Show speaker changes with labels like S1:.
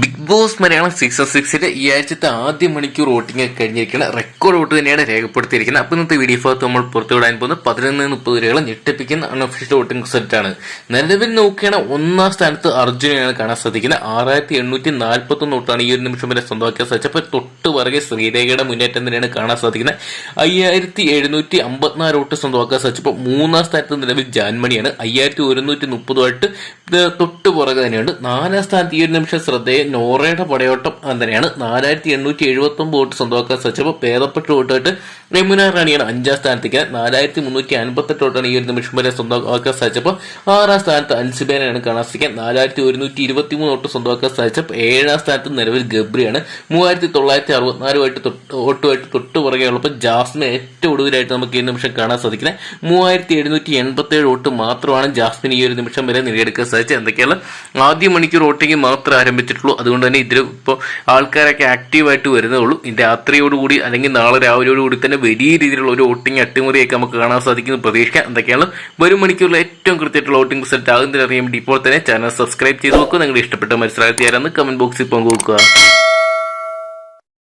S1: Big Boss Malayalam season സിക്സിന്റെ ഈ ആഴ്ചത്തെ ആദ്യ മണിക്കൂർ വോട്ടിംഗ് കഴിഞ്ഞിരിക്കുന്ന റെക്കോർഡ് വോട്ട് തന്നെയാണ് രേഖപ്പെടുത്തിയിരിക്കുന്നത്. അപ്പോൾ ഇന്നത്തെ വീഡിയോ ഭാഗത്ത് നമ്മൾ പുറത്തുവിടാൻ പോകുന്ന പതിനൊന്ന് മുപ്പത് വരെയുള്ള ഞെട്ടിപ്പിക്കുന്ന അൺഒഫീഷ്യൽ വോട്ടിംഗ് റിസൾട്ട് ആണ്. നിലവിൽ നോക്കുകയാണ് ഒന്നാം സ്ഥാനത്ത് അർജുനെയാണ് കാണാൻ സാധിക്കുന്നത്. ആറായിരത്തി എണ്ണൂറ്റി നാൽപ്പത്തി ഒന്ന് വോട്ടാണ് ഈ ഒരു നിമിഷം വരെ സ്വന്തമാക്കാൻ സാധിച്ചപ്പോൾ തൊട്ട് പുറകെ ശ്രീരേഖയുടെ മുന്നേറ്റം തന്നെയാണ് കാണാൻ സാധിക്കുന്നത്. അയ്യായിരത്തി എഴുന്നൂറ്റി അമ്പത്തിനാല് വോട്ട് സ്വന്തമാക്കാൻ സാധിച്ചപ്പോൾ മൂന്നാം സ്ഥാനത്ത് നിലവിൽ ജാൻമണിയാണ്. അയ്യായിരത്തി ഒരുന്നൂറ്റി മുപ്പതുമായിട്ട് തൊട്ട് പുറകെ തന്നെയുണ്ട്. നാലാം സ്ഥാനത്ത് ഈ ഒരു നിമിഷം ശ്രദ്ധേയ നോറയുടെ പടയോട്ടം തന്നെയാണ് നാലായിരത്തി എണ്ണൂറ്റി എഴുപത്തി ഒമ്പത് വോട്ട് സ്വന്തമാക്കാൻ സാധിച്ചപ്പോൾ ഭേദപ്പെട്ട വോട്ടായിട്ട് യമുന റാണിയാണ് അഞ്ചാം സ്ഥാനത്തേക്ക് നാലായിരത്തി മുന്നൂറ്റി അൻപത്തെട്ടോട്ടാണ് ഈ ഒരു നിമിഷം വരെ സ്വന്തമാക്കാൻ സാധിച്ചപ്പോൾ ആറാം സ്ഥാനത്ത് അൽസിബേനാണ് കാണാൻ നാലായിരത്തി ഒരുന്നൂറ്റി ഇരുപത്തി മൂന്ന് വോട്ട് സ്വന്തമാക്കാൻ സാധിച്ചപ്പോൾ ഏഴാം സ്ഥാനത്ത് നിലവിൽ ഗബ്രിയാണ്. മൂവായിരത്തി തൊള്ളായിരത്തി അറുപത്തിനാലുമായിട്ട് തൊട്ട് വോട്ടുമായിട്ട് തൊട്ട് പുറകെ ഉള്ളപ്പോൾ ജാസ്മിന് ഏറ്റവും ഒടുവിലായിട്ട് നമുക്ക് ഈ നിമിഷം കാണാൻ സാധിക്കുന്നത്. മൂവായിരത്തി എഴുന്നൂറ്റി എൺപത്തി ഏഴ് വോട്ട് മാത്രമാണ് ജാസ്മിൻ ഈ ഒരു നിമിഷം വരെ നേടിയെടുക്കാൻ സാധിച്ചത്. എന്തൊക്കെയാണ്? ആദ്യ മണിക്കൂർ ഓട്ടിങ് മാത്രമേ ആരംഭിച്ചിട്ടുള്ളൂ. അതുകൊണ്ട് തന്നെ ഇതിൽ ഇപ്പോൾ ആൾക്കാരൊക്കെ ആക്റ്റീവായിട്ട് വരുന്നേ ഉള്ളൂ. ഇതിന്റെ രാത്രിയോടുകൂടി അല്ലെങ്കിൽ നാളെ രാവിലെയോടുകൂടി തന്നെ വലിയ രീതിയിലുള്ള ഒരു വോട്ടിംഗ് അട്ടിമറിയൊക്കെ നമുക്ക് കാണാൻ സാധിക്കുന്നു. പ്രതീക്ഷിക്കാം. എന്തൊക്കെയാണ്? വരും മണിക്കൂറിൽ ഏറ്റവും കൃത്യമായിട്ടുള്ള വോട്ടിംഗ് റിസൾട്ട് ആകുന്നതിനറിയാൻ വേണ്ടി ഇപ്പോൾ തന്നെ ചാനൽ സബ്സ്ക്രൈബ് ചെയ്ത് നോക്കുക നിങ്ങളുടെ ഇഷ്ടപ്പെട്ട തരാമെന്ന് കമന്റ് ബോക്സിൽ പങ്കുവെക്കുക.